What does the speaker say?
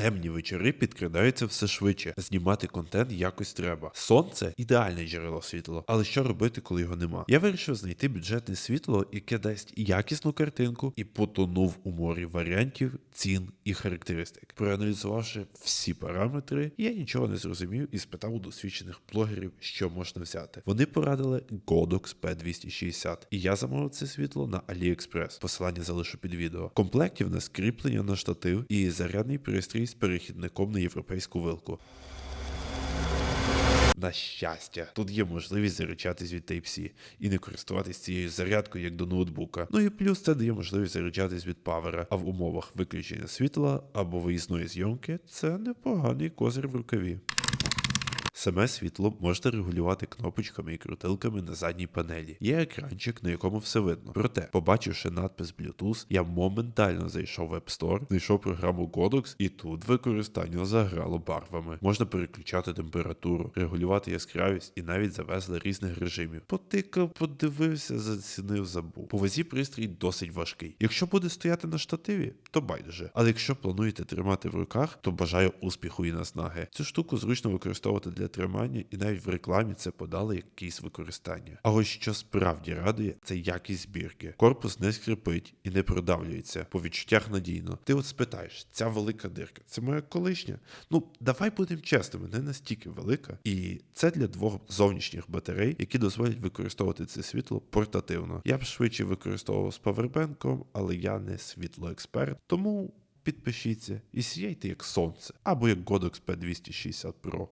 темні вечори підкрадаються все швидше. Знімати контент якось треба. Сонце ідеальне джерело світла, але що робити, коли його нема? Я вирішив знайти бюджетне світло, яке дасть якісну картинку, і потонув у морі варіантів, цін і характеристик. Проаналізувавши всі параметри, я нічого не зрозумів і спитав у досвідчених блогерів, що можна взяти. Вони порадили Godox P260, і я замовив це світло на AliExpress. Посилання залишу під відео. В комплекті в нас кріплення на штатив і зарядний пристрій з перехідником на європейську вилку. На щастя, тут є можливість заряджатись від Type-C і не користуватись цією зарядкою як до ноутбука. Ну і плюс це дає можливість заряджатись від павера, а в умовах виключення світла або виїзної зйомки це непоганий козир в рукаві. Саме світло можна регулювати кнопочками і крутилками на задній панелі. Є екранчик, на якому все видно. Проте, побачивши надпис Bluetooth, я моментально зайшов в App Store, знайшов програму Godox, і тут використання заграло барвами. Можна переключати температуру, регулювати яскравість і навіть завезли різних режимів. Потикав, подивився, зацінив, забув. По вазі пристрій досить важкий. Якщо буде стояти на штативі, то байдуже. Але якщо плануєте тримати в руках, то бажаю успіху і наснаги. Цю штуку зручно використовувати для тримання, і навіть в рекламі це подали як кейс використання. А ось що справді радує, це якість збірки. Корпус не скрипить і не продавлюється. По відчуттях надійно. Ти от спитаєш, ця велика дирка, це моя колишня? Ну, давай будемо чесними, не настільки велика. І це для двох зовнішніх батарей, які дозволять використовувати це світло портативно. Я б швидше використовував з павербенком, але я не світлоексперт, тому. Підпишіться і сіяйте як сонце, або як Godox P260 Pro.